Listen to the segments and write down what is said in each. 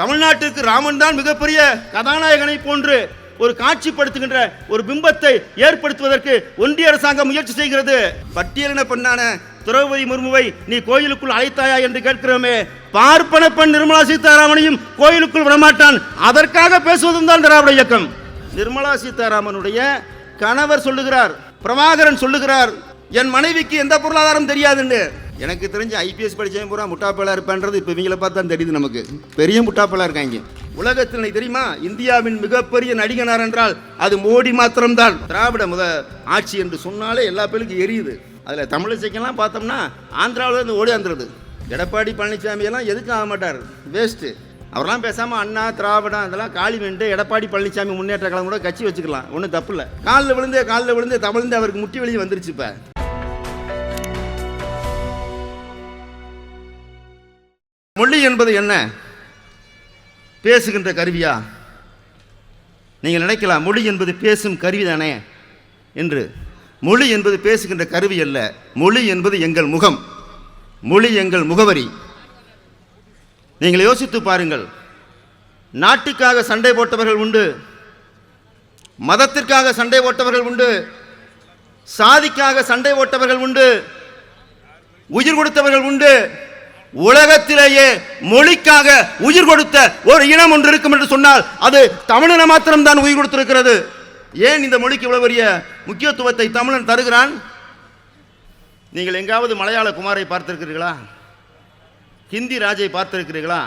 தமிழ்நாட்டுக்கு ராமன் தான் மிகப்பெரிய கதாநாயகனை போன்று ஒரு காட்சிப்படுத்துகின்ற ஒரு பிம்பத்தை ஏற்படுத்துவதற்கு ஒன்றிய அரசாங்கம் முயற்சி செய்கிறது. பட்டியலின பெண்ணான திரௌபதி முர்முவை நீ கோயிலுக்குள் அழைத்தாயா என்று கேட்கிறோமே. பார்ப்பன பெண் நிர்மலா சீதாராமனையும் கோயிலுக்குள் விடமாட்டான். அதற்காக பேசுவதும் தான் திராவிட இயக்கம். நிர்மலா சீதாராமனுடைய கணவர் சொல்லுகிறார் பிரபாகரன் சொல்லுகிறார் என் மனைவிக்கு எந்த பொருளாதாரம் தெரியாதுன்னு. எனக்கு தெரிஞ்ச ஐபிஎஸ் படித்தவன் பூரா முட்டாப்பலா இருப்பான்றது இப்போ இவங்களை பார்த்தா தான் தெரியுது நமக்கு. பெரிய முட்டாப்பலா இருக்காங்க. உலகத்தில் எனக்கு தெரியுமா? இந்தியாவின் மிகப்பெரிய நடிகனார் என்றால் அது மோடி மாத்திரம்தான். திராவிட முத ஆட்சி என்று சொன்னாலே எல்லா பேருக்கும் எரியுது. அதில் தமிழிசைக்கெல்லாம் பார்த்தோம்னா ஆந்திராவில் இருந்து ஓடி வந்துடுது எடப்பாடி பழனிசாமி எல்லாம் எதுக்கும் ஆக மாட்டார். வேஸ்ட்டு அவரெல்லாம் பேசாமல் அண்ணா திராவிடம் அதெல்லாம் காலி வேண்டு எடப்பாடி பழனிசாமி முன்னேற்ற கழகம் கூட கட்சி வச்சுக்கலாம். ஒன்றும் தப்பு இல்லை. காலில் விழுந்து காலில் விழுந்து தமிழ்ந்து அவருக்கு முட்டி வெளியே வந்துருச்சு இப்போ. மொழி என்பது என்ன? பேசுகின்ற கருவியா? நீங்கள் நினைக்கலாம் மொழி என்பது பேசும் கருவி தானே என்று. மொழி என்பது பேசுகின்ற கருவி அல்ல. மொழி என்பது எங்கள் முகம். மொழி எங்கள் முகவரி. நீங்கள் யோசித்து பாருங்கள். நாட்டுக்காக சண்டை போட்டவர்கள் உண்டு. மதத்திற்காக சண்டை போட்டவர்கள் உண்டு. சாதிக்காக சண்டை போட்டவர்கள் உண்டு. உயிர் கொடுத்தவர்கள் உண்டு. உலகத்திலேயே மொழிக்காக உயிர் கொடுத்த ஒரு இனம் ஒன்று இருக்கும் என்று சொன்னால் அது தமிழின மாத்திரம்தான் உயிர் கொடுத்திருக்கிறது. ஏன் இந்த மொழிக்கு இவ்வளவு பெரிய முக்கியத்துவத்தை தமிழன் தருகிறான்? நீங்கள் எங்காவது மலையாள குமாரை பார்த்திருக்கிறீர்களா? ஹிந்தி ராஜை பார்த்திருக்கிறீர்களா?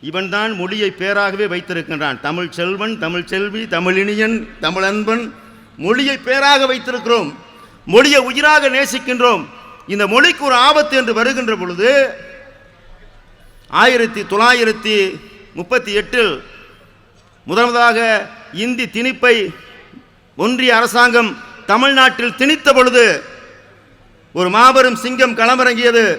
இவன்தான் மொழியை பேராகவே வைத்திருக்கின்றான். தமிழ் செல்வன் தமிழ் செல்வி தமிழினியன் தமிழன்பன் மொழியை பேராக வைத்திருக்கிறோம். மொழியை உயிராக நேசிக்கின்றோம். இந்த மொழிக்கு ஒரு ஆபத்து என்று வருகின்ற பொழுது ஆயிரத்தி தொள்ளாயிரத்தி முப்பத்தி எட்டில் முதன்முதலாக இந்தி திணிப்பை ஒன்றிய அரசாங்கம் தமிழ்நாட்டில் திணித்த பொழுது ஒரு மாபெரும் சிங்கம் களமிறங்கியது.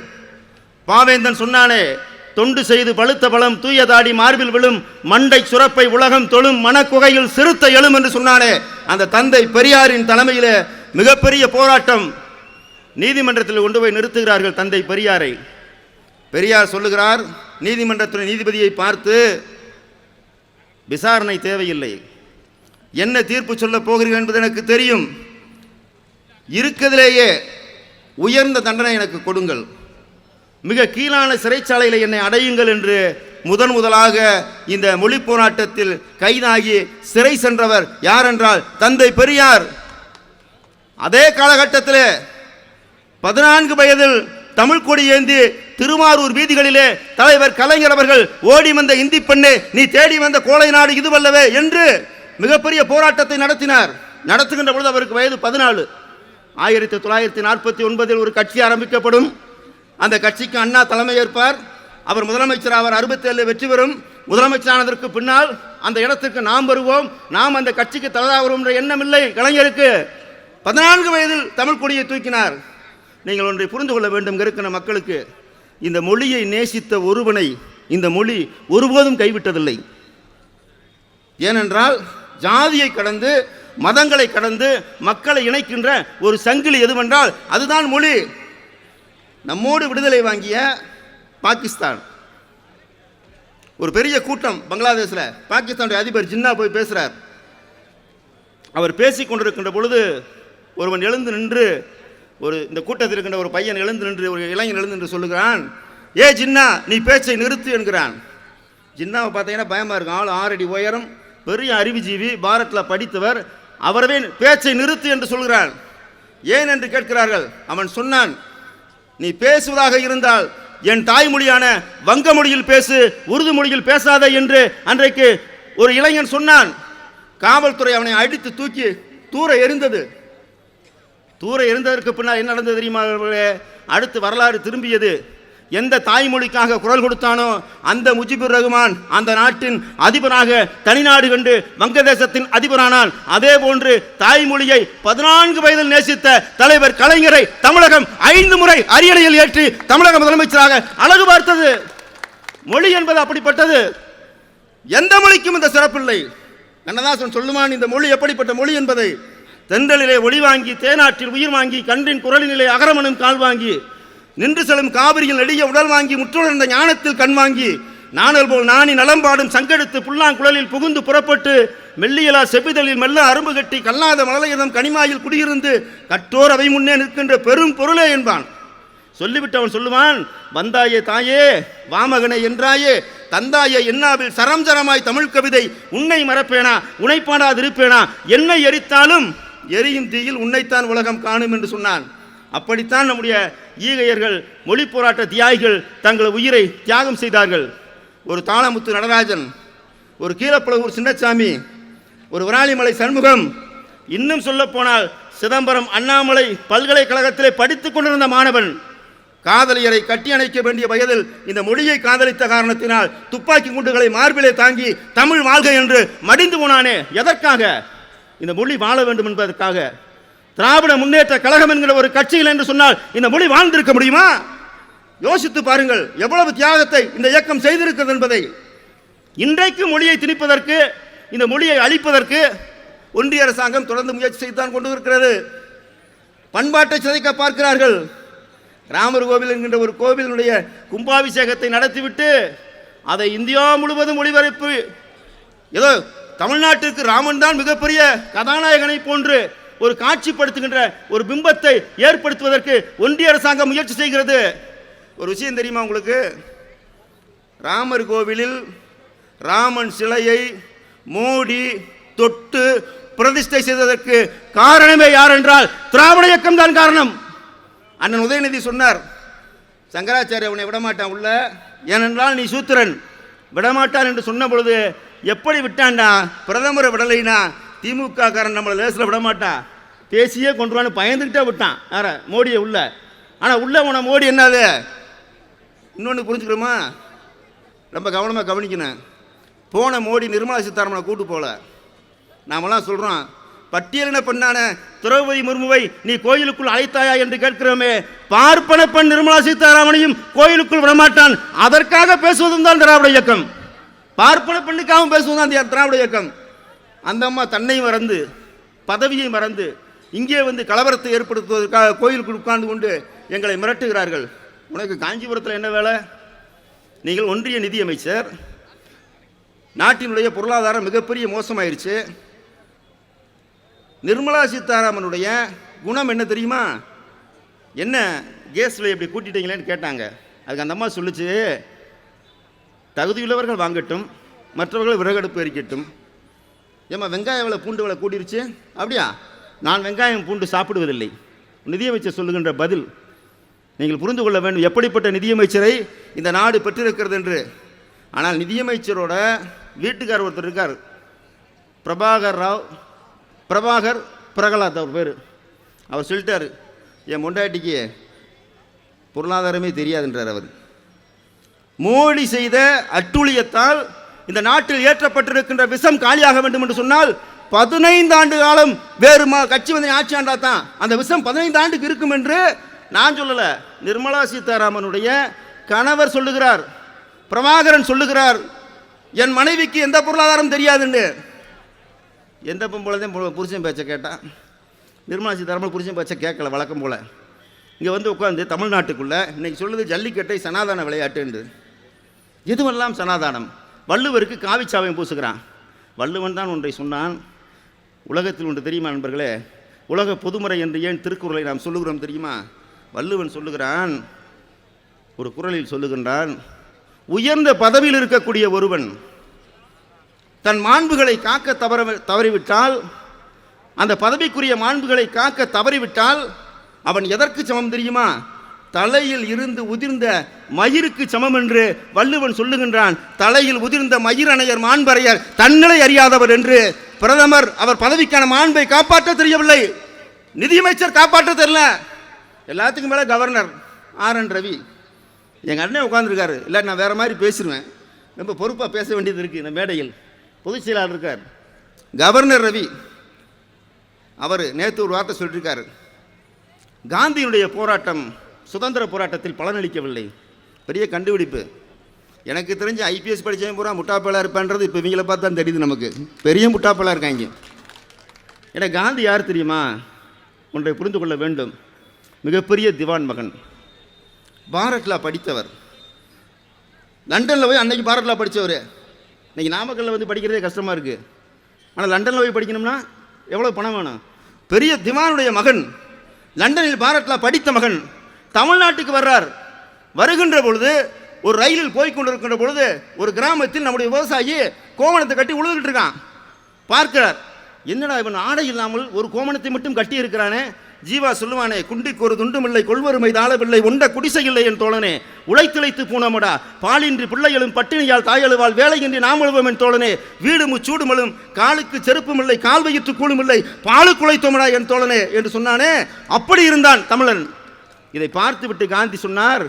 பாவேந்தன் சொன்னானே தொண்டு செய்து பழுத்த பழம் தூய தாடி மார்பில் விழும் மண்டை சுரப்பை உலகம் தொழும் மனக்குகையில் சிறுத்த எழும் என்று சொன்னானே. அந்த தந்தை பெரியாரின் தலைமையில் மிகப்பெரிய போராட்டம் நீதிமன்றத்தில் கொண்டு போய் நிறுத்துகிறார்கள் தந்தை பெரியாரை. பெரியார் சொல்லுகிறார் நீதிமன்றத்துடைய நீதிபதியை பார்த்து விசாரணை தேவையில்லை. என்ன தீர்ப்பு சொல்லப் போகிறீர்கள் என்பது எனக்கு தெரியும். இருக்கிறதுலேயே உயர்ந்த தண்டனை எனக்கு கொடுங்கள். மிக கீழான சிறைச்சாலையில் என்னை அடையுங்கள் என்று முதன் முதலாக இந்த மொழி போராட்டத்தில் கைதாகி சிறை சென்றவர் யார் என்றால் தந்தை பெரியார். அதே காலகட்டத்தில் பதினான்கு வயதில் தமிழ் கொடி ஏந்தி திருமாரூர் வீதிகளிலே தலைவர் கலைஞர் அவர்கள் ஓடி வந்த இந்தி பெண்ணே நீ தேடி வந்த கோலை நாடு இதுவல்லவே என்று மிகப்பெரிய போராட்டத்தை நடத்தினார். நடத்துகின்ற பொழுது அவருக்கு வயது பதினாலு. ஆயிரத்தி தொள்ளாயிரத்தி நாற்பத்தி ஒன்பதில் ஒரு கட்சி ஆரம்பிக்கப்படும். அந்த கட்சிக்கு அண்ணா தலைமை ஏற்பார். அவர் முதலமைச்சர் அவர் அறுபத்தேழு வெற்றி பெறும். முதலமைச்சரானதற்கு பின்னால் அந்த இடத்திற்கு நாம் வருவோம். நாம் அந்த கட்சிக்கு தலைவரும் என்ற எண்ணம் இல்லை. கலைஞருக்கு பதினான்கு வயதில் தமிழ் கொடியை தூக்கினார். நீங்கள் ஒன்றை புரிந்து கொள்ள வேண்டும் இருக்கிற மக்களுக்கு. இந்த மொழியை நேசித்த ஒருவனை இந்த மொழி ஒருபோதும் கைவிட்டதில்லை. ஏனென்றால் ஜாதியை கடந்து மதங்களை கடந்து மக்களை இணைக்கின்ற ஒரு சங்கிலி எதுவென்றால் அதுதான் மொழி. நம்மோடு விடுதலை வாங்கிய பாகிஸ்தான். ஒரு பெரிய கூட்டம் பங்களாதேஷில். பாகிஸ்தானுடைய அதிபர் ஜின்னா போய் பேசுகிறார் அவர் பேசிக் கொண்டிருக்கின்ற பொழுது ஒருவன் எழுந்து நின்று ஒரு இந்த கூட்டத்தில் இருக்கின்ற ஒரு பையன் எழுந்து நின்று ஒரு இளைஞன் எழுந்து நின்று சொல்லுகிறான் ஏ ஜின்னா நீ பேச்சை நிறுத்து என்கிறான். ஜின்னாவை பார்த்தீங்கன்னா பயமாக இருக்கும். ஆள் ஆறடி உயரம் பெரிய அறிவுஜீவி பாரத்தில் படித்தவர். அவரவே பேச்சை நிறுத்து என்று சொல்கிறான். ஏன்? என்று கேட்கிறார்கள். அவன் சொன்னான் நீ பேசுவதாக இருந்தால் என் தாய்மொழியான வங்க மொழியில் பேசு உருது மொழியில் பேசாத என்று அன்றைக்கு ஒரு இளைஞன் சொன்னான். காவல்துறை அவனை அடித்து தூக்கி தூர எரிந்தது தூரம் இருந்ததற்கு பின்னால் என்ன நடந்தது தெரியுமா அவர்களே? அடுத்து வரலாறு திரும்பியது. எந்த தாய்மொழிக்காக குரல் கொடுத்தானோ அந்த முஜிபுர் ரகுமான் அந்த நாட்டின் அதிபராக தனிநாடு கண்டு வங்கதேசத்தின் அதிபரானான் அதே போன்று தாய்மொழியை பதினான்கு வயதில் நேசித்த தலைவர் கலைஞரை தமிழகம் ஐந்து முறை அரியணையில் ஏற்றி தமிழக முதலமைச்சராக அழகு பார்த்தது. மொழி என்பது அப்படிப்பட்டது. எந்த மொழிக்கும் இந்த சிறப்பில்லை. கண்ணதாசன் சொல்லுவான் இந்த மொழி எப்படிப்பட்ட மொழி என்பதை தெந்தலிலே ஒளி வாங்கி தேனாற்றில் உயிர் வாங்கி கன்றின் குரலினிலே அகரமனும் கால் வாங்கி நின்று செல்லும் காவிரியில் நெடிய உடல் வாங்கி முற்றுணர்ந்த ஞானத்தில் கண் வாங்கி நாணல் போல் நாணி நலம்பாடும் சங்கெடுத்து புல்லாங்குழலில் புகுந்து புறப்பட்டு மெல்லியலா செப்பிதழில் மெல்ல அரும்பு கட்டி கல்லாத மலலையதம் கனிமாயில் குடியிருந்து கற்றோர் அவை முன்னே நிற்கின்ற பெரும் பொருளே என்பான். சொல்லிவிட்டு அவன் சொல்லுவான் வந்தாயே தாயே வாமகனை என்றாயே தந்தாயே என்னாவில் சரம் சரமாய் தமிழ் கவிதை உன்னை மறப்பேனா உனைப்பாடாதிருப்பேனா என்னை எரித்தாலும் எரியும் தீயில் உன்னைத்தான் உலகம் காணும் என்று சொன்னான். அப்படித்தான் நம்முடைய ஈகையர்கள் மொழி போராட்ட தியாகிகள் தங்கள் உயிரை தியாகம் செய்தார்கள். ஒரு தாளமுத்து நடராஜன் ஒரு கீழப்பழகூர் சின்னசாமி ஒரு விராலிமலை சண்முகம் இன்னும் சொல்லப்போனால் சிதம்பரம் அண்ணாமலை பல்கலைக்கழகத்திலே படித்துக் கொண்டிருந்த மாணவன். காதலியரை கட்டி அணைக்க வேண்டிய வயதில் இந்த மொழியை காதலித்த காரணத்தினால் துப்பாக்கி குண்டுகளை மார்பிலே தாங்கி தமிழ் வாழ்க என்று மடிந்து போனானே. எதற்காக? இந்த மொழி வாழ வேண்டும் என்பதற்காக திராவிட முன்னேற்ற கழகம் என்கிற ஒரு கட்சியில் என்று சொன்னால் இந்த மொழி வாழ்ந்திருக்க முடியுமா? யோசித்து பாருங்கள் எவ்வளவு தியாகத்தை இந்த இயக்கம் செய்திருக்கிறது என்பதை. இன்றைக்கு மொழியை திணிப்பதற்கு இந்த மொழியை அழிப்பதற்கு ஒன்றிய அரசாங்கம் தொடர்ந்து முயற்சி செய்துதான் கொண்டு இருக்கிறது பண்பாட்டை சிதைக்க பார்க்கிறார்கள். ராமர் கோவில் என்கின்ற ஒரு கோவிலினுடைய கும்பாபிஷேகத்தை நடத்திவிட்டு அதை இந்தியா முழுவதும் ஒளிபரப்பு ஏதோ தமிழ்நாட்டிற்கு ராமன் தான் மிகப்பெரிய கதாநாயகனை போன்று ஒரு காட்சிப்படுத்துகின்ற ஒரு பிம்பத்தை ஏற்படுத்துவதற்கு ஒன்றிய அரசாங்கம் முயற்சி செய்கிறது. ஒரு விஷயம் தெரியுமா உங்களுக்கு? ராமர் கோவிலில் ராமன் சிலையை மோடி தொட்டு பிரதிஷ்டை செய்ததற்கு காரணமே யார் என்றால் திராவிட இயக்கம் தான் காரணம். அண்ணன் உதயநிதி சொன்னார் சங்கராச்சாரிய உன்னை விடமாட்டான் உள்ள ஏனென்றால் நீ சூத்திரன். விடமாட்டான் என்று சொன்ன பொழுது எப்படி விட்டான்டா? பிரதமரை விடலைனா திமுக காரன் நம்மளை லேசில் விடமாட்டா? பேசியே கொண்டுருவான்னு பயந்துக்கிட்டே விட்டான். யார? மோடியை உள்ள. ஆனால் உள்ள உன மோடி என்னது? இன்னொன்று புரிஞ்சுக்கிறோமா? ரொம்ப கவனமாக கவனிக்கணும். போன மோடி நிர்மலா சீதாராமனை கூட்டு போகல நாமெல்லாம் சொல்கிறோம் பட்டியலின பெண்ணான? திரௌபதி முர்முவை நீ கோயிலுக்குள் அழைத்தாயா? என்று கேட்கிறோமே. பார்ப்பன பெண் நிர்மலா சீதாராமனையும் கோயிலுக்குள் விடமாட்டான். அதற்காக பேசுவதும் தான் திராவிட இயக்கம். பார்ப்பன பெண்ணுக்காகவும் பேசுவது தான் அந்த திராவிட இயக்கம். அந்த அம்மா தன்னை மறந்து பதவியை மறந்து இங்கே வந்து கலவரத்தை ஏற்படுத்துவதற்காக கோயிலுக்கு உட்கார்ந்து கொண்டு எங்களை மிரட்டுகிறார்கள். உனக்கு காஞ்சிபுரத்தில் என்ன வேலை? நீங்கள் ஒன்றிய நிதியமைச்சர். நாட்டினுடைய பொருளாதாரம் மிகப்பெரிய மோசமாயிருச்சு. நிர்மலா சீதாராமனுடைய குணம் என்ன தெரியுமா? என்ன கேஸ் எப்படி இப்படி கூட்டிட்டீங்களேன்னு கேட்டாங்க. அதுக்கு அந்த அம்மா சொல்லுச்சு தகுதியுள்ளவர்கள் வாங்கட்டும் மற்றவர்கள் விறகடுப்பு எரிக்கட்டும் ஏம்மா வெங்காய விலை பூண்டு விலை கூட்டிருச்சு அப்படியா? நான் வெங்காயம் பூண்டு சாப்பிடுவதில்லை. நிதியமைச்சர் சொல்லுகின்ற பதில் நீங்கள் புரிந்து கொள்ள வேண்டும் எப்படிப்பட்ட நிதியமைச்சரை இந்த நாடு பெற்றிருக்கிறது என்று. ஆனால் நிதியமைச்சரோட வீட்டுக்கார் ஒருத்தர் இருக்கார். பிரபாகர் ராவ் பிரபாகர் பிரகலாத் அவர் பேர். அவர் சொல்லிட்டார் என் முண்டாட்டிக்கு பொருளாதாரமே தெரியாதுன்றார் அவர். மோடி செய்த அட்டூழியத்தால் இந்த நாட்டில் ஏற்றப்பட்டிருக்கின்ற விஷம் காலியாக வேண்டும் என்று சொன்னால் பதினைந்து ஆண்டு காலம் வேறு மா கட்சி வந்து ஆட்சி ஆண்டா தான். அந்த விஷம் பதினைந்து ஆண்டுக்கு இருக்கும் என்று நான் சொல்லலை. நிர்மலா சீதாராமனுடைய கணவர் சொல்லுகிறார் பிரபாகரன் சொல்லுகிறார் என் மனைவிக்கு எந்த பொருளாதாரம் தெரியாதுன்னு. எந்த பொம்பளையும் புருஷன் பேச்சை கேட்டான். நிர்மலா சீதாராமன் புருஷன் பேச்சை கேட்கல வழக்கம் போல். இங்கே வந்து உட்காந்து தமிழ்நாட்டுக்குள்ளே இன்றைக்கி சொல்லுது ஜல்லிக்கட்டை சனாதன விளையாட்டுன்று எதுவெல்லாம் சனாதானம்? வள்ளுவருக்கு காவிச்சாவையும் பூசுகிறான். வள்ளுவன் தான் ஒன்றை சொன்னான். உலகத்தில் ஒன்று தெரியுமா நண்பர்களே? உலக பொதுமுறை என்று ஏன் திருக்குறளை நாம் சொல்லுகிறோம் தெரியுமா? வள்ளுவன் சொல்லுகிறான் ஒரு குறளில் சொல்லுகின்றான் உயர்ந்த பதவியில் இருக்கக்கூடிய ஒருவன் தன் மாண்புகளை காக்க தவற தவறிவிட்டால் அந்த பதவிக்குரிய மாண்புகளை காக்க தவறிவிட்டால் அவன் எதற்கு சமம் தெரியுமா? தலையில் இருந்து உதிர்ந்த மயிருக்கு சமம் என்று வள்ளுவன் சொல்லுகின்றான். தலையில் உதிர்ந்த மயிரணையர் மாண்பறையர் தன்னிலை அறியாதவர் என்று பிரதமர் அவர் பதவிக்கான மாண்பை காப்பாற்ற தெரியவில்லை. நிதியமைச்சர் காப்பாற்ற தெரியல. எல்லாத்துக்கும் மேலே கவர்னர் ஆர் என் ரவி. எங்கள் அண்ணன் உட்காந்துருக்காரு இல்லை நான் வேறு மாதிரி பேசிடுவேன் ரொம்ப பொறுப்பாக பேச வேண்டியது இருக்குது இந்த மேடையில். பொதுச் செயலாளர் இருக்கார். கவர்னர் ரவி அவர் நேற்று ஒரு வார்த்தை சொல்லியிருக்காரு காந்தியினுடைய போராட்டம் சுதந்திர போராட்டத்தில் பலனளிக்கவில்லை. பெரிய கண்டுபிடிப்பு. எனக்கு தெரிஞ்சு ஐபிஎஸ் படித்தவன் பூரா முட்டாப்பேலாக இருப்பான்றது இப்போ இவங்களை பார்த்து தான் தெரியுது நமக்கு. பெரிய முட்டாப்பேலாக இருக்காங்க. ஏன்னா காந்தி யார் தெரியுமா? ஒன்றை புரிந்து கொள்ள வேண்டும். மிகப்பெரிய திவான் மகன். பாரட்லா படித்தவர். லண்டனில் போய் அன்னைக்கு பாரதில் படித்தவர் இன்றைக்கி நாமக்கல்லில் வந்து படிக்கிறதே கஷ்டமாக இருக்குது ஆனால் லண்டனில் போய் படிக்கணும்னா எவ்வளோ பணம் வேணும்? பெரிய திவானுடைய மகன். லண்டனில் பாரட்லா படித்த மகன். தமிழ்நாட்டுக்கு வர்றார். வருகின்ற பொழுது ஒரு ரயிலில் போய் கொண்டிருக்கின்ற பொழுது ஒரு கிராமத்தில் நம்முடைய விவசாயி கோவணத்தை கட்டி உழுதுகிட்டு இருக்கான். பார்க்கிறார். என்னடா இவன் ஆடை இல்லாமல் ஒரு கோமணத்தை மட்டும் கட்டி இருக்கிறானே? ஜீவா சொல்லுவானே குண்டிக்கு ஒரு துண்டுமில்லை கொள்வருமை தாளவில்லை உண்ட குடிசை இல்லை என் தோழனே. உழைத்திழைத்து பூனமடா பாலின்றி பிள்ளைகளும் பட்டினியால் தாயழுவால் வேலையின்றி நாம் அழுவோம் என் தோழனே. வீடு முச்சூடுமலும் காலுக்கு செருப்பும் இல்லை கால் வயிற்று கூழும் இல்லை பாலுக்குழைத்தோமடா என் தோழனே என்று சொன்னானே. அப்படி இருந்தான் தமிழன். இதை பார்த்துவிட்டு காந்தி சொன்னார்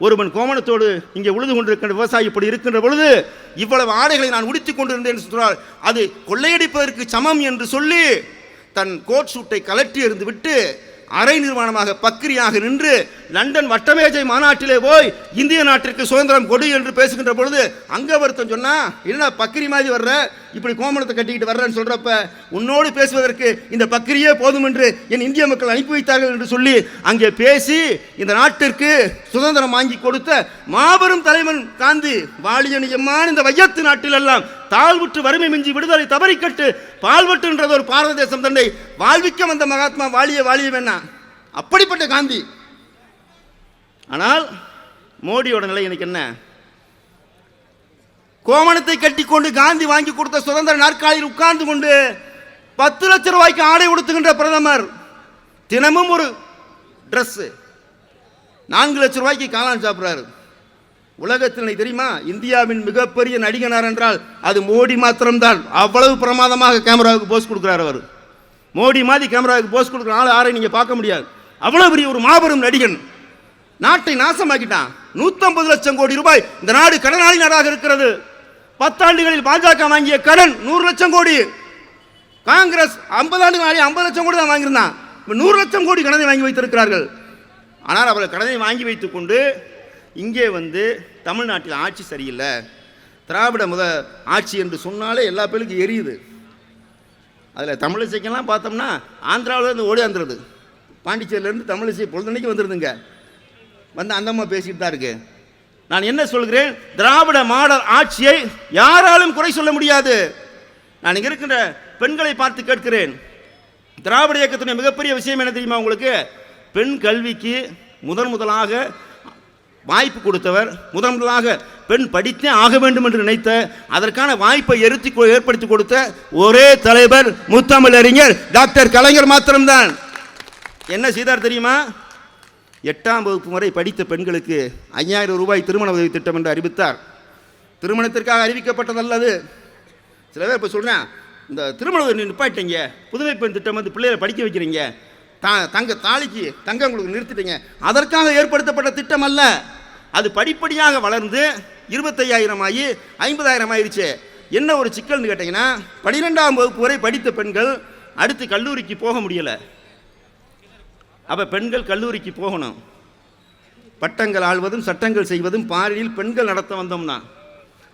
ஒருவன் கோமணத்தோடு இங்கே உழுது கொண்டிருக்கின்ற விவசாயி இப்படி இருக்கின்ற பொழுது இவ்வளவு ஆடைகளை நான் உடித்துக் கொண்டிருந்தேன் என்று சொன்னால் அது கொள்ளையடிப்பதற்கு சமம் என்று சொல்லி தன் கோட் சூட்டை கலற்றி எறிந்து விட்டு அரை நிர்வாணமாக பக்கிரியாக நின்று லண்டன் வட்டமேஜை மாநாட்டிலே போய் இந்திய நாட்டிற்கு சுதந்திரம் கொடு என்று பேசுகின்ற பொழுது அங்கே ஒருத்தன் சொன்னா என்ன பக்கிரி மாதிரி வர்ற? இப்படி கோமணத்தை கட்டிக்கிட்டு வர்றேன்னு சொல்றப்ப உன்னோடு பேசுவதற்கு இந்த பக்கிரியே போதும் என்று என் இந்திய மக்கள் அனுப்பி வைத்தார்கள் என்று சொல்லி அங்கே பேசி இந்த நாட்டிற்கு சுதந்திரம் வாங்கி கொடுத்த மாபெரும் தலைவன் காந்தி வாலியனியமான இந்த வையத்து நாட்டிலெல்லாம் தாழ்வுற்று வறுமை மிஞ்சி விடுதலை தவறிக்கட்டு பால்வட்டுன்றது ஒரு பாரத தேசம் தன்னை வாழ்விக்க வந்த மகாத்மா வாழிய வாழிய வேணா அப்படிப்பட்ட காந்தி. ஆனால் மோடியோட நிலை எனக்கு என்ன? கோமணத்தை கட்டிக்கொண்டு காந்தி வாங்கி கொடுத்த சுதந்திர நாற்காலியில் உட்கார்ந்து கொண்டு பத்து லட்சம் ரூபாய்க்கு ஆடை உடுத்துகின்ற பிரதமர். தினமும் ஒரு ட்ரெஸ்ஸு நான்கு லட்சம் ரூபாய்க்கு காளான் சாப்பிட்றாரு. உலகத்தில் தெரியுமா? இந்தியாவின் மிகப்பெரிய நடிகனார் என்றால் அது மோடி மாத்திரம்தான். அவ்வளவு பிரமாதமாக கேமராவுக்கு போஸ் கொடுக்குறார் அவர். மோடி மாதிரி கேமராவுக்கு போஸ் கொடுக்குற ஆள் யாரை நீங்கள் பார்க்க முடியாது. அவ்வளோ பெரிய ஒரு மாபெரும் நடிகன். நாட்டை நாசமாக்கிட்டான். நூற்றம்பது லட்சம் கோடி ரூபாய் இந்த நாடு கடனாளி நாடாக இருக்கிறது. பத்தாண்டுகளில் பாஜக வாங்கிய கடன் நூறு லட்சம் கோடி. காங்கிரஸ் ஐம்பது ஆண்டுகள் நாளே ஐம்பது லட்சம் கோடி தான் வாங்கியிருந்தான். நூறு லட்சம் கோடி கடனை வாங்கி வைத்திருக்கிறார்கள். ஆனால் அவர்கள் கடனை வாங்கி வைத்துக்கொண்டு இங்கே வந்து தமிழ்நாட்டில் ஆட்சி சரியில்லை. திராவிட முத ஆட்சி என்று சொன்னாலே எல்லா பேருக்கும் எரியுது. அதில் தமிழிசைக்கெல்லாம் பார்த்தோம்னா ஆந்திராவிலேருந்து ஓடி வந்துடுது பாண்டிச்சேரியிலேருந்து தமிழிசை பொழுதுனைக்கு வந்துடுதுங்க வந்து அந்த அம்மா பேசிட்டு தான் இருக்கு. நான் என்ன சொல்கிறேன்? திராவிட மாடல் ஆட்சியை யாராலும் குறை சொல்ல முடியாது. நான் இங்கே இருக்கின்ற பெண்களை பார்த்து கேட்கிறேன். திராவிட இயக்கத்தினுடைய மிகப்பெரிய விஷயம் என்ன தெரியுமா உங்களுக்கு? பெண் கல்விக்கு முதன் முதலாக வாய்ப்பு கொடுத்தவர் முதன் முதலாக பெண் படித்தே ஆக வேண்டும் என்று நினைத்த அதற்கான வாய்ப்பை எருத்தி ஏற்படுத்தி கொடுத்த ஒரே தலைவர் முத்தமிழறிஞர் டாக்டர் கலைஞர் மாத்திரம்தான். என்ன செய்தார் தெரியுமா? எட்டாம் வகுப்பு வரை படித்த பெண்களுக்கு ஐயாயிரம் ரூபாய் திருமண உதவி திட்டம் என்று அறிவித்தார். திருமணத்திற்காக அறிவிக்கப்பட்டதல்லது சில பேர் இப்போ சொல்கிறேன் இந்த திருமண உதவி நிப்பாட்டிங்க புதுமை பெண் திட்டம் வந்து பிள்ளைகளை படிக்க வைக்கிறீங்க தா தங்க தாலிக்கு தங்க உங்களுக்கு நிறுத்திட்டீங்க அதற்காக ஏற்படுத்தப்பட்ட திட்டம் அல்ல. அது படிப்படியாக வளர்ந்து இருபத்தையாயிரம் ஆகி ஐம்பதாயிரம் ஆயிடுச்சு என்ன ஒரு சிக்கல்னு கேட்டிங்கன்னா பன்னிரெண்டாம் வகுப்பு வரை படித்த பெண்கள் அடுத்து கல்லூரிக்கு போக முடியலை. அப்போ பெண்கள் கல்லூரிக்கு போகணும். பட்டங்கள் ஆள்வதும் சட்டங்கள் செய்வதும் பாரியில் பெண்கள் நடத்த வந்தோம்னா.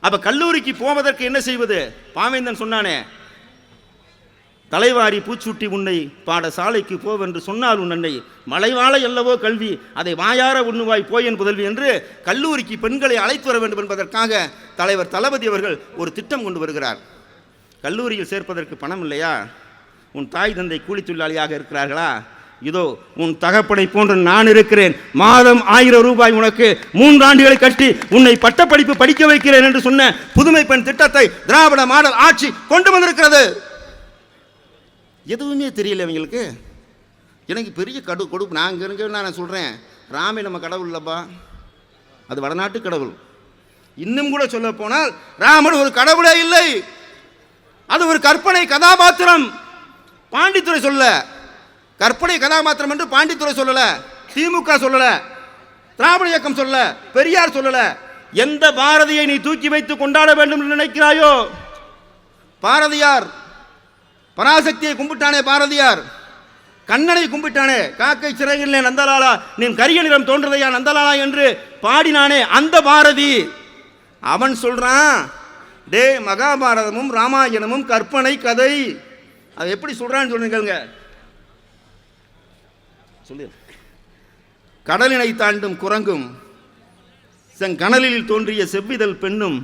அப்போ கல்லூரிக்கு போவதற்கு என்ன செய்வது? பாவேந்தன் சொன்னானே தலைவாரி பூச்சூட்டி உன்னை பாடசாலைக்கு போவென்று சொன்னால் உன்னை மலைவாழ அல்லவோ கல்வி அதை வாயார உண்ணுவாய் போயன் புதல்வி என்று கல்லூரிக்கு பெண்களை அழைத்து வர வேண்டும் என்பதற்காக தலைவர் தளபதி அவர்கள் ஒரு திட்டம் கொண்டு வருகிறார். கல்லூரியில் சேர்ப்பதற்கு பணம் இல்லையா? உன் தாய் தந்தை கூலித் தொழிலாளியாக இருக்கிறார்களா? இதோ உன் தகப்பனை போன்று நான் இருக்கிறேன். மாதம் ஆயிரம் ரூபாய் உனக்கு மூன்றாண்டுகளை கட்டி உன்னை பட்டப்படிப்பு படிக்க வைக்கிறேன் என்று சொன்ன புதுமை பெண் திட்டத்தை திராவிட மாடல் ஆட்சி கொண்டு வந்திருக்கிறது. எதுவுமே தெரியல இவங்களுக்கு. எனக்கு பெரிய கடு கொடுப்பு. நான் இங்கே இருக்க நான் சொல்கிறேன் ராமி நம்ம கடவுள் இல்லைப்பா. அது வடநாட்டு கடவுள். இன்னும் கூட சொல்ல போனால் ராமன் ஒரு கடவுளே இல்லை. அது ஒரு கற்பனை கதாபாத்திரம். பாண்டித்துறை சொல்ல கற்பனை கதாபாத்திரம் என்று பாண்டித்துறை சொல்லல. திமுக சொல்லல. திராவிட இயக்கம் சொல்லல. பெரியார் சொல்லல. எந்த பாரதியை நீ தூக்கி வைத்து கொண்டாட வேண்டும் என்று நினைக்கிறாயோ? பாரதியார். பராசக்தியை கும்பிட்டானே பாரதியார். கண்ணனை கும்பிட்டானே காக்கை சிறகிலே நந்தலாலா நீ கரிய நிறம் தோன்றதையா நந்தலாலா என்று பாடினானே அந்த பாரதி. அவன் சொல்றான் டே மகாபாரதமும் ராமாயணமும் கற்பனை கதை. அதை எப்படி சொல்றான்னு சொல்லுங்க சொல்லு. கடலினை தாண்டும் குரங்கும் செங்கணலில் தோன்றிய செவ்விதழ் பெண்ணும்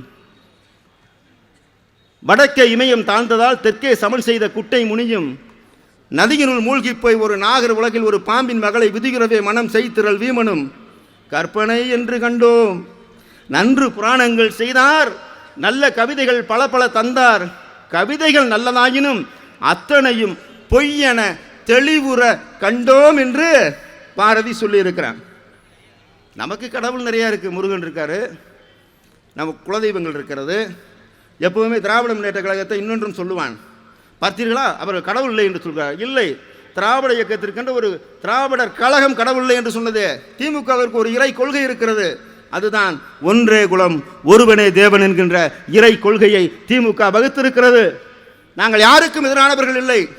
வடக்கே இமயம் தாழ்ந்ததால் தெற்கே சமன் செய்த குட்டை முனியும் நதியினுள் மூழ்கிப் போய் ஒரு நாகர் உலகில் ஒரு பாம்பின் மகளை விதிகிறவே மனம் செய்திரள் வீமனும் கற்பனை என்று கண்டோம். நன்று புராணங்கள் செய்தார் நல்ல கவிதைகள் பல பல தந்தார். கவிதைகள் நல்லதாயினும் அத்தனையும் பொய்யென தெளிவுற கண்டோம் என்று பாரதி சொல்லியிருக்கிறான். நமக்கு கடவுள் நிறையா இருக்குது முருகன் இருக்காரு. நம்ம குலதெய்வங்கள் இருக்கிறது. எப்பவுமே திராவிட முன்னேற்ற கழகத்தை இன்னொன்றும் சொல்லுவான். பார்த்தீர்களா? அவர் கடவுள் இல்லை என்று சொல்கிறார். இல்லை. திராவிட இயக்கத்திற்கென்ற ஒரு திராவிடர் கழகம் கடவுள் இல்லை என்று சொன்னது. திமுகவிற்கு ஒரு இறை கொள்கை இருக்கிறது. அதுதான் ஒன்றே குலம் ஒருவனே தேவன் என்கின்ற இறை கொள்கையை திமுக வகுத்திருக்கிறது. நாங்கள் யாருக்கும் எதிரானவர்கள் இல்லை.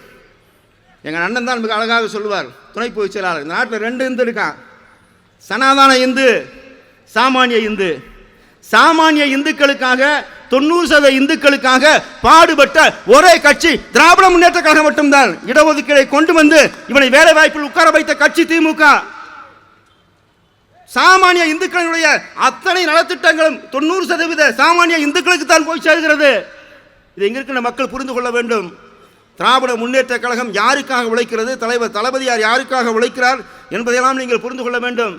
எங்கள் அண்ணன் தான் மிக அழகாக சொல்லுவார். துணை பொதுச் செயலாளர். இந்த நாட்டில் ரெண்டு இந்து இருக்கான். சனாதன இந்து சாமானிய இந்து. சாமானிய இந்துக்களுக்காக தொண்ணூறு சதவீத இந்துக்களுக்காக பாடுபட்ட ஒரே கட்சி திராவிட முன்னேற்ற கழகம் மட்டும்தான் இடஒதுக்கீடை கொண்டு வந்து இவனை வேலை வாய்ப்பில் உட்கார வைத்த கட்சி திமுக. சாமானிய இந்துக்களுடைய அத்தனை நலத்திட்டங்களும் தொண்ணூறு சதவீத சாமானிய இந்துக்களுக்கு தான் போய் சேர்கிறது. இது எங்க இருக்கிற மக்கள் புரிந்து கொள்ள வேண்டும். திராவிட முன்னேற்ற கழகம் யாருக்காக உழைக்கிறது? தலைவர் தளபதியார் யாருக்காக உழைக்கிறார் என்பதையெல்லாம் நீங்கள் புரிந்து கொள்ள வேண்டும்.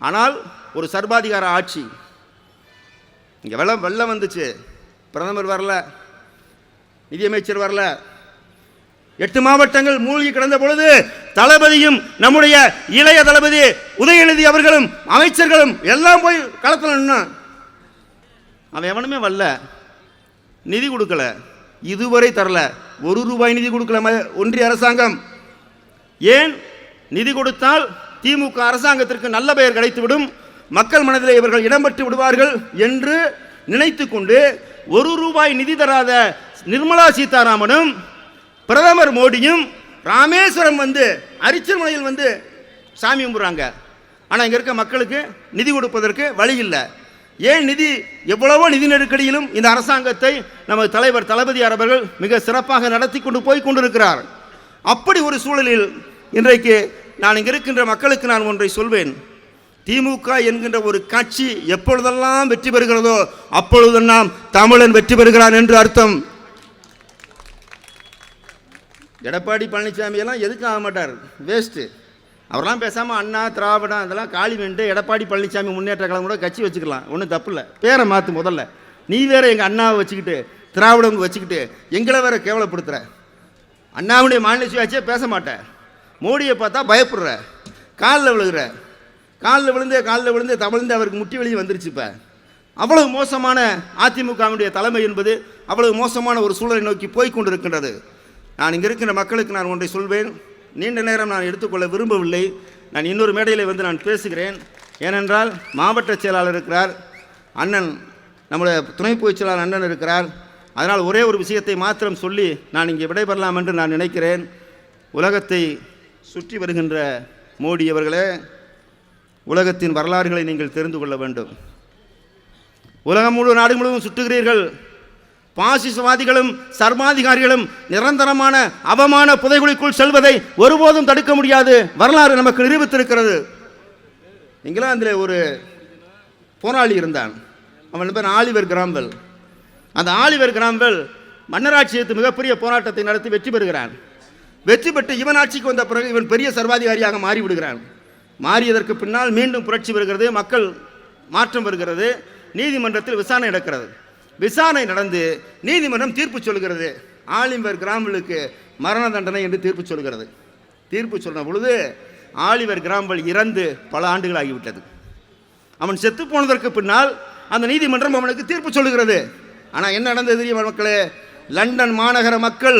ஆனால் ஒரு சர்வாதிகார ஆட்சி. இங்கே வெள்ளம் வெள்ளம் வந்துச்சு. பிரதமர் வரல. நிதியமைச்சர் வரல. எட்டு மாவட்டங்கள் மூழ்கி கிடந்த பொழுது தளபதியும் நம்முடைய இளைய தளபதி உதயநிதி அவர்களும் அமைச்சர்களும் எல்லாம் போய் களத்தில் அவன் எவனுமே வரல. நிதி கொடுக்கல. இதுவரை தரல. ஒரு ரூபாய் நிதி கொடுக்கல ஒன்றிய அரசாங்கம். ஏன்? நிதி கொடுத்தால் திமுக அரசாங்கத்திற்கு நல்ல பெயர் கிடைத்துவிடும். மக்கள் மனதில் இவர்கள் இடம்பெற்று விடுவார்கள் என்று நினைத்து கொண்டு ஒரு ரூபாய் நிதி தராத நிர்மலா சீதாராமனும் பிரதமர் மோடியும் ராமேஸ்வரம் வந்து அரிச்சர்மலையில் வந்து சாமி கும்பிட்றாங்க. ஆனால் இங்கே இருக்க மக்களுக்கு நிதி கொடுப்பதற்கு வழி இல்லை. ஏன் நிதி எவ்வளவோ நிதி நெருக்கடியிலும் இந்த அரசாங்கத்தை நமது தலைவர் தளபதி அவர்கள் மிக சிறப்பாக நடத்தி கொண்டு போய் கொண்டிருக்கிறார். அப்படி ஒரு சூழலில் இன்றைக்கு நான் இங்கே இருக்கின்ற மக்களுக்கு நான் ஒன்றை சொல்வேன். திமுக என்கின்ற ஒரு கட்சி எப்பொழுதெல்லாம் வெற்றி பெறுகிறதோ அப்பொழுதெல்லாம் தமிழன் வெற்றி பெறுகிறான் என்று அர்த்தம். எடப்பாடி பழனிசாமி எல்லாம் எதுக்கும் ஆக மாட்டார். வேஸ்ட்டு அவரெல்லாம் பேசாமல் அண்ணா திராவிடம் அதெல்லாம் காலி வேண்டு எடப்பாடி பழனிசாமி முன்னேற்ற கழகம் கூட கட்சி வச்சுக்கலாம். ஒன்றும் தப்பு இல்லை. பேரை மாற்று முதல்ல. நீ வேற எங்கள் அண்ணாவை வச்சுக்கிட்டு திராவிடம் வச்சுக்கிட்டு எங்களை வேற கேவலப்படுத்துகிற அண்ணாவுடைய மாநில சுயாட்சியே பேச மாட்டேன் மோடியை பார்த்தா பயப்படுற. காலில் விழுகிற. காலில் விழுந்து காலில் விழுந்து தமிழ்ந்து அவருக்கு முட்டி வெளியே வந்துருச்சு இப்போ. அவ்வளவு மோசமான அதிமுகவினுடைய தலைமை என்பது அவ்வளவு மோசமான ஒரு சூழலை நோக்கி போய் கொண்டிருக்கின்றது. நான் இங்கே இருக்கிற மக்களுக்கு நான் ஒன்றை சொல்வேன். நீண்ட நேரம் நான் எடுத்துக்கொள்ள விரும்பவில்லை. நான் இன்னொரு மேடையில் வந்து நான் பேசுகிறேன். ஏனென்றால் மாவட்ட செயலாளர் இருக்கிறார். அண்ணன் நம்முடைய துணை பொதுச் செயலாளர் அண்ணன் இருக்கிறார். அதனால் ஒரே ஒரு விஷயத்தை மாத்திரம் சொல்லி நான் இங்கே விடைபெறலாம் என்று நான் நினைக்கிறேன். உலகத்தை சுற்றி வருகின்ற மோடி அவர்களே உலகத்தின் வரலாறுகளை நீங்கள் தெரிந்து கொள்ள வேண்டும். உலகம் முழு நாடு முழுவதும் சுற்றுகிறீர்கள். பாசிசவாதிகளும் சர்மாதிகாரிகளும் நிரந்தரமான அவமான புதைகுழிக்குள் செல்வதை ஒருபோதும் தடுக்க முடியாது. வரலாறு நமக்கு நிரூபித்திருக்கிறது. இங்கிலாந்தில் ஒரு போராளி இருந்தான். அவன் பேர் ஆலிவர் கிராம்பல் அந்த ஆலிவர் கிராம்பல் மன்னராட்சியத்து மிகப்பெரிய போராட்டத்தை நடத்தி வெற்றி பெறுகிறான். வெற்றி பெற்று இவன் ஆட்சிக்கு வந்த பிறகு இவன் பெரிய சர்வாதிகாரியாக மாறிவிடுகிறான். மாறியதற்கு பின்னால் மீண்டும் புரட்சி வருகிறது மக்கள் மாற்றம் வருகிறது நீதிமன்றத்தில் விசாரணை நடக்கிறது. விசாரணை நடந்து நீதிமன்றம் தீர்ப்பு சொல்கிறது. ஆலிவர் கிராம்பலுக்கு மரண தண்டனை என்று தீர்ப்பு சொல்கிறது. தீர்ப்பு சொன்ன பொழுது ஆலிவர் கிராம்பல் இறந்து பல ஆண்டுகள் ஆகிவிட்டது. அவன் செத்து போனதற்கு பின்னால் அந்த நீதிமன்றம் அவனுக்கு தீர்ப்பு சொல்லுகிறது ஆனால் என்ன நடந்தது தெரியும் மக்களே? லண்டன் மாநகர மக்கள்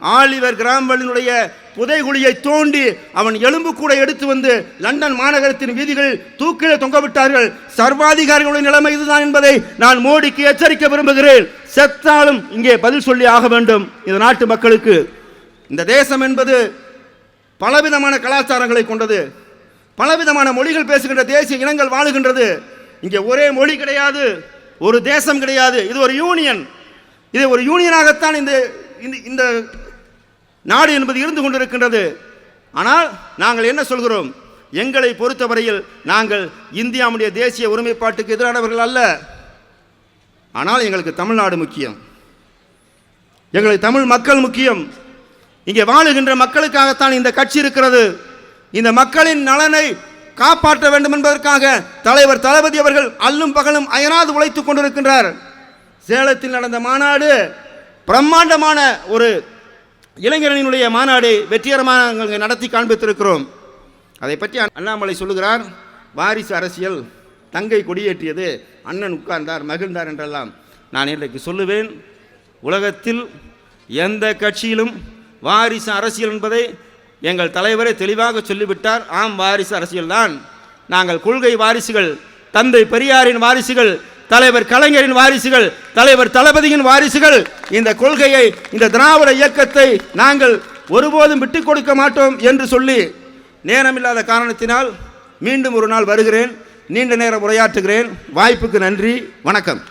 ஆலிவர் கிராம்பலினுடைய புதைகுழியை தோண்டி அவன் எலும்பு கூட எடுத்து வந்து லண்டன் மாநகரத்தின் வீதிகளில் தூக்கிலே தொங்கவிட்டார்கள் சர்வாதிகாரிகளுடைய நிலைமை இதுதான் என்பதை நான் மோடிக்கு எச்சரிக்க விரும்புகிறேன். செத்தாலும் இங்கே பதில் சொல்லி ஆக வேண்டும். இந்த நாட்டு மக்களுக்கு. இந்த தேசம் என்பது பலவிதமான கலாச்சாரங்களை கொண்டது. பலவிதமான மொழிகள் பேசுகின்ற தேசிய இனங்கள் வாழுகின்றது. இங்கே ஒரே மொழி கிடையாது ஒரு தேசம் கிடையாது. இது ஒரு யூனியன். இது ஒரு யூனியனாகத்தான் இந்த இந்த- இந்த நாடு என்பது இருந்து கொண்டிருக்கின்றது. ஆனால் நாங்கள் என்ன சொல்கிறோம்? எங்களை பொறுத்தவரையில் நாங்கள் இந்தியாவுடைய தேசிய ஒருமைப்பாட்டுக்கு எதிரானவர்கள் அல்ல. ஆனால் எங்களுக்கு தமிழ்நாடு முக்கியம். எங்களுக்கு தமிழ் மக்கள் முக்கியம். இங்கே வாழுகின்ற மக்களுக்காகத்தான் இந்த கட்சி இருக்கிறது. இந்த மக்களின் நலனை காப்பாற்ற வேண்டும் என்பதற்காக தலைவர் தளபதி அவர்கள் அல்லும் பகலும் அயராது உழைத்துக் கொண்டிருக்கின்றார். சேலத்தில் நடந்த மாநாடு பிரம்மாண்டமான ஒரு இளைஞரணியினுடைய மாநாடு வெற்றிகரமாக நாங்கள் நடத்தி காண்பித்திருக்கிறோம். அதை பற்றி அண்ணாமலை சொல்லுகிறார் வாரிசு அரசியல் தங்கை கொடியேற்றியது அண்ணன் உட்கார்ந்தார் மகிழ்ந்தார் என்றெல்லாம் நான் இன்றைக்கு சொல்லுவேன். உலகத்தில் எந்த கட்சியிலும் வாரிசு அரசியல் என்பதை எங்கள் தலைவரே தெளிவாக சொல்லிவிட்டார். ஆம் வாரிசு அரசியல்தான். நாங்கள் கொள்கை வாரிசுகள் தந்தை பெரியாரின் வாரிசுகள் தலைவர் கலைஞரின் வாரிசுகள் தலைவர் தளபதியின் வாரிசுகள் இந்த கொள்கையை இந்த திராவிட இயக்கத்தை நாங்கள் ஒருபோதும் விட்டுக் கொடுக்க மாட்டோம் என்று சொல்லி நேரமில்லாத காரணத்தினால் மீண்டும் ஒரு நாள் வருகிறேன். நீண்ட நேரம் உரையாற்றுகிறேன். வாய்ப்புக்கு நன்றி. வணக்கம்.